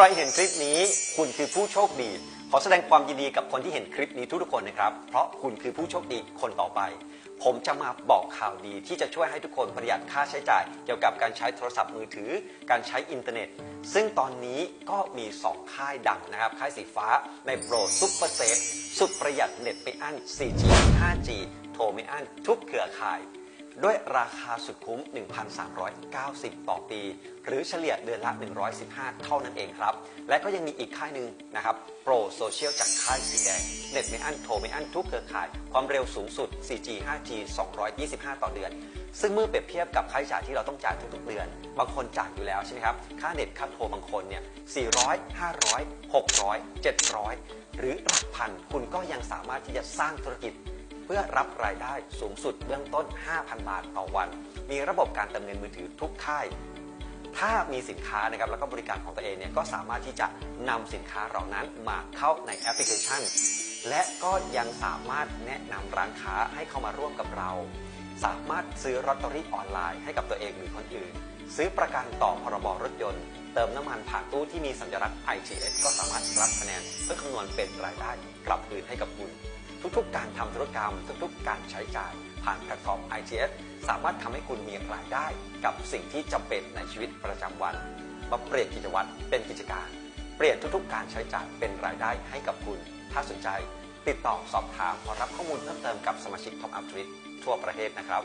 รเห็นคลิปนี้คุณคือผู้โชคดี ขอแสดงความยินดีกับคนที่เห็นคลิปนี้ทุกๆคนนะครับ เพราะคุณคือผู้โชคดีคนต่อไป ผมจะมาบอกข่าวดีที่จะช่วยให้ทุกคนประหยัดค่าใช้จ่าย เกี่ยวกับการใช้โทรศัพท์มือถือ การใช้อินเทอร์เน็ต ซึ่งตอนนี้ก็มี 2 ค่ายดังนะครับ ค่ายสีฟ้าในโปรซุปเปอร์เซฟสุดประหยัดเน็ตไม่อั้น 4G 5G โทรไม่อั้นทุกเครือข่าย ด้วยราคาสุดคุ้ม 1,390 ต่อปี หรือเฉลี่ยเดือนละ 115 เท่านั้นเองครับ และก็ยังมีอีกค่ายหนึ่งนะครับ โปรโซเชียลจากค่ายสีแดง เน็ตไม่อั้นโทรไม่อั้นทุกเครือข่าย ความเร็วสูงสุด 4G 5G 225 ต่อเดือน ซึ่งเมื่อเปรียบเทียบกับค่าใช้จ่ายที่เราต้องจ่ายทุกๆเดือน บางคนจ่ายอยู่แล้วใช่ไหมครับ ค่าเน็ตค่าโทรบางคนเนี่ย 400 500 600 700 หรือหลักพันคุณก็ยังสามารถที่จะสร้างธุรกิจ เพื่อรับรายได้สูงสุดเบื้องต้น 5,000 บาทต่อวัน มีระบบการเติมเงินมือถือทุกค่าย ถ้ามีสินค้านะครับแล้วก็บริการของตัวเองเนี่ยก็สามารถที่จะนำสินค้าเหล่านั้นมาเข้าในแอปพลิเคชัน และก็ยังสามารถแนะนำร้านค้าให้เข้ามาร่วมกับเรา สามารถซื้อลอตเตอรี่ออนไลน์ให้กับตัวเองหรือคนอื่น ซื้อประกันต่อพรบรถยนต์ เติมน้ำมันผ่านตู้ที่มีสัญลักษณ์ ITS ก็สามารถรับคะแนนเพื่อคำนวณเป็นรายได้กลับคืนให้กับคุณ ทุกๆ การทำธุรกรรม ทุกๆ การใช้จ่าย ผ่านแพลตฟอร์ม ITS สามารถทำให้คุณมีรายได้ กับสิ่งที่จำเป็นในชีวิตประจำวันมาเปลี่ยนกิจวัตรเป็นกิจการ เปลี่ยนทุกๆ การใช้จ่ายเป็นรายได้ให้กับคุณ ถ้าสนใจ ติดต่อสอบถามขอรับข้อมูลเพิ่มเติมกับสมาชิก Top Up Trip ทั่วประเทศนะครับ